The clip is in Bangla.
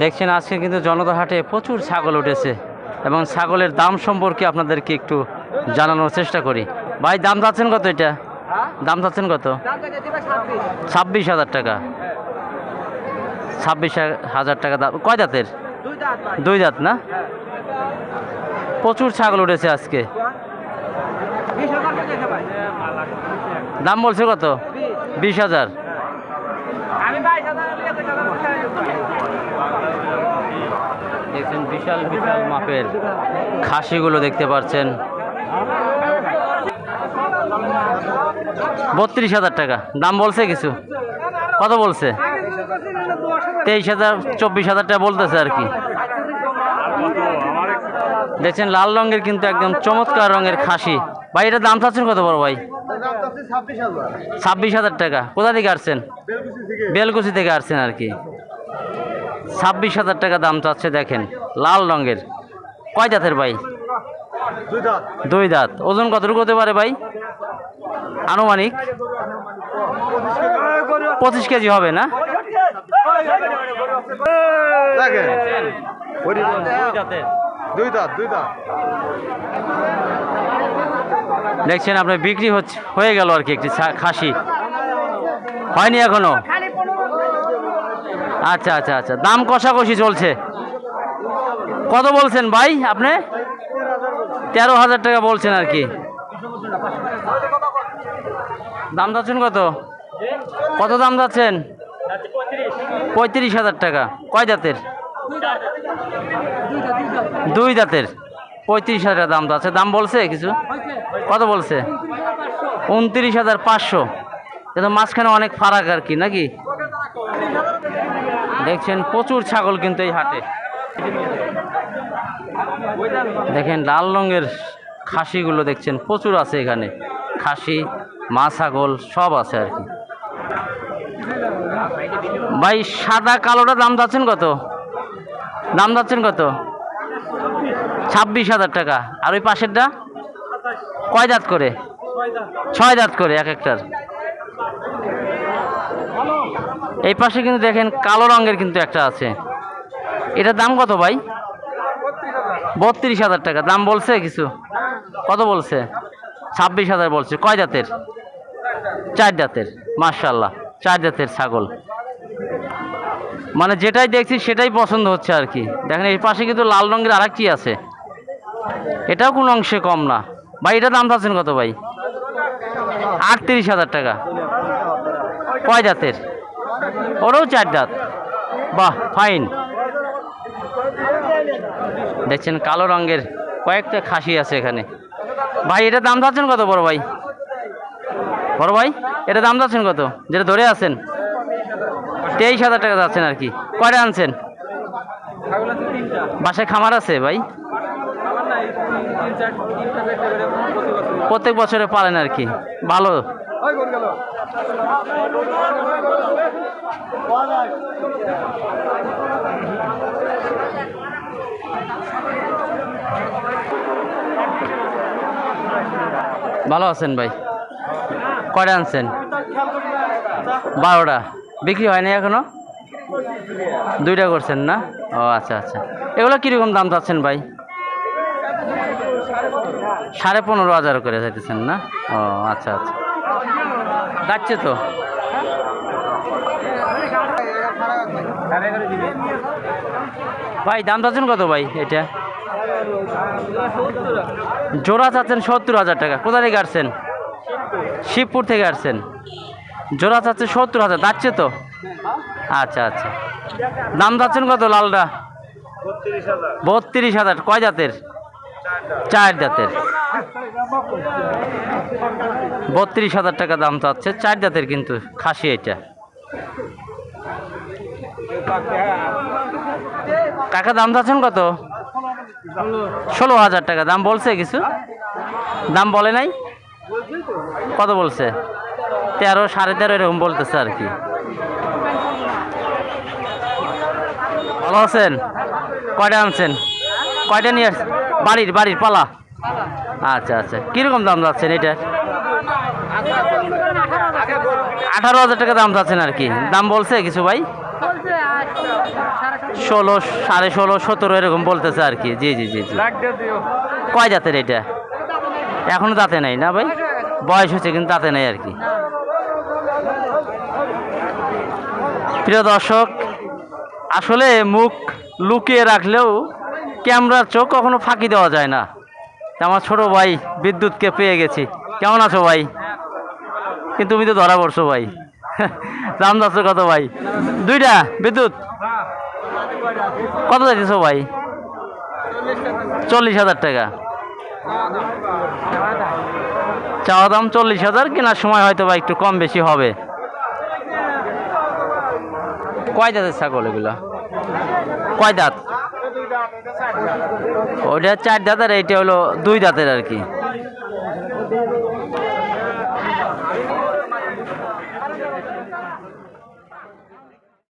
দেখছেন আজকে কিন্তু জনতা হাটে প্রচুর ছাগল উঠেছে এবং ছাগলের দাম সম্পর্কে আপনাদেরকে একটু জানানোর চেষ্টা করি। ভাই দাম চাচ্ছেন কত এটা? দাম চাচ্ছেন কত? ছাব্বিশ। হাজার টাকা। ছাব্বিশ হাজার টাকা দাম। কয় দাঁতের? দুই দাঁত না? প্রচুর ছাগল উঠেছে আজকে। দাম বলছে কত? বিশ হাজার। দেখছেন বিশাল বিশাল মাপের খাসিগুলো দেখতে পাচ্ছেন বত্রিশ হাজার টাকা। দাম বলছে কিছু? কত বলছে? তেইশ হাজার, চব্বিশ হাজার টাকা বলতেছে আর কি। দেখছেন লাল রঙের কিন্তু একদম চমৎকার রঙের খাসি। ভাই এটা দাম চাচ্ছেন কত বড় ভাই? ছাব্বিশ হাজার টাকা। কোথা থেকে আসছেন? বেলকুচি থেকে আসছেন আর কি। ছাব্বিশ হাজার টাকা দাম চাচ্ছে দেখেন লাল রঙের। কয় জাতের ভাই? দুই দাঁত ওজন কতটুকু হতে পারে ভাই? আনুমানিক? পঁচিশ কেজি হবে না? দেখেন। দুই দাঁতের দুই দাঁত দুই দাঁত দেখছেন আপনার বিক্রি হচ্ছে হয়ে গেল আর কি একটি ছা- খাসি। হয়নি এখনও? আচ্ছা আচ্ছা আচ্ছা। দাম কষাকষি চলছে। কত বলছেন ভাই আপনি? তেরো হাজার টাকা বলছেন আর কি। দাম যাচ্ছেন কত? কত দাম যাচ্ছেন? পঁয়ত্রিশ হাজার টাকা। কয় জাতের? দুই দাঁতের পঁয়ত্রিশ হাজার টাকা দাম যাচ্ছে। দাম বলছে কিছু? কত বলছে? উনত্রিশ হাজার পাঁচশো। মাঝখানে অনেক ফারাক আর কি, নাকি? দেখছেন প্রচুর ছাগল কিন্তু এই হাটে। দেখেন লাল রঙের খাসিগুলো দেখছেন, প্রচুর আছে এখানে। খাসি, মা ছাগল, সব আছে আর কি। ভাই, সাদা কালোটা দাম যাচ্ছেন কত? দাম যাচ্ছেন কত? ছাব্বিশ হাজার টাকা। আর ওই পাশেরটা? কয় দাঁত করে? ছয় দাঁত করে, এক একটার। এই পাশে কিন্তু দেখেন কালো রঙের কিন্তু একটা আছে। এটার দাম কত ভাই? বত্রিশ হাজার টাকা। দাম বলছে কিছু? কত বলছে? ছাব্বিশ হাজার বলছে। কয় জাতের? চার জাতের। মার্শাল্লাহ চার জাতের ছাগল। মানে যেটাই দেখছি সেটাই পছন্দ হচ্ছে আর কি। দেখেন এই পাশে কিন্তু লাল রঙের আর কি আছে। এটাও কোনো অংশে কম না। ভাই এটা দাম চাচ্ছেন কত ভাই? আটত্রিশ হাজার টাকা। কয় জাতের? ওরও চার দাঁত। বাহ ফাইন দেখছেন কালো রঙের কয়েকটা খাসি আছে এখানে। ভাই, এটা দাম চাচ্ছেন কত বড় ভাই? বড় ভাই, এটা দাম চাচ্ছেন কত? যেটা ধরে আছেন। তেইশ হাজার টাকা যাচ্ছেন আর কি। কয়টা আনছেন? বাসায় খামার আছে ভাই? প্রত্যেক বছরে পালেন আর কি। ভালো। ভালো আছেন ভাই? কয়টা আনছেন? বারোটা। বিক্রি হয়নি এখনও? দুইটা করছেন না? ও আচ্ছা আচ্ছা। এগুলো কীরকম দাম চাচ্ছেন ভাই? সাড়ে পনেরো হাজার করে চাইতেছেন না? ও আচ্ছা আচ্ছা। যাচ্ছে তো। ভাই, দাম চাচ্ছেন কত ভাই এটা? জোড়া চাচ্ছেন সত্তর হাজার টাকা। কোথা থেকে আসছেন? শিবপুর থেকে আসছেন। জোড়া চাচ্ছে সত্তর হাজার। যাচ্ছে তো? আচ্ছা আচ্ছা। দাম যাচ্ছেন কত লালটা বত্রিশ হাজার। কয় জাতের? চার জাতের। বত্রিশ হাজার টাকা দাম চাচ্ছে। চার জাতের কিন্তু খাসি এটা। কাকা, দাম চাচ্ছেন কত? ষোলো হাজার টাকা। দাম বলছে কিছু? দাম বলে নাই? কত বলছে? তেরো, সাড়ে তেরো এরকম বলতেছে আর কি। ভালো আছেন? কয়টা আনছেন? কয়টা নিয়ে আসছেন? বাড়ির বাড়ির, পালা। আচ্ছা আচ্ছা। কীরকম দাম যাচ্ছেন এটার আঠারো হাজার টাকা দাম যাচ্ছেন আর কি। দাম বলছে কিছু ভাই? ষোলো, সাড়ে ষোলো, সতেরো এরকম বলতেছে আর কি। জি জি জি জি। কয় জাতের এটা? এখনও দাঁতে নাই না ভাই? বয়স হচ্ছে কিন্তু দাঁতে নাই আর কি। প্রিয় দর্শক, আসলে মুখ লুকিয়ে রাখলেও ক্যামেরার চোখ কখনো ফাঁকি দেওয়া যায় না। আমার ছোট ভাই বিদ্যুৎকে পেয়ে গেছি। কেমন আছো ভাই? কিন্তু তুমি তো ধরা পড়ছো ভাই। দাম যাচ্ছে কত ভাই? দুইটা? বিদ্যুৎ? কত যাইতেছো ভাই? চল্লিশ হাজার টাকা। চাওয়া দাম চল্লিশ হাজার, কেনার সময় হয়তো বা একটু কম বেশি হবে। কয় দাঁতের ছাগল এগুলা? কয় দাঁত? ওইটা চার দাঁতের এইটা হলো দুই দাঁতের আর কি।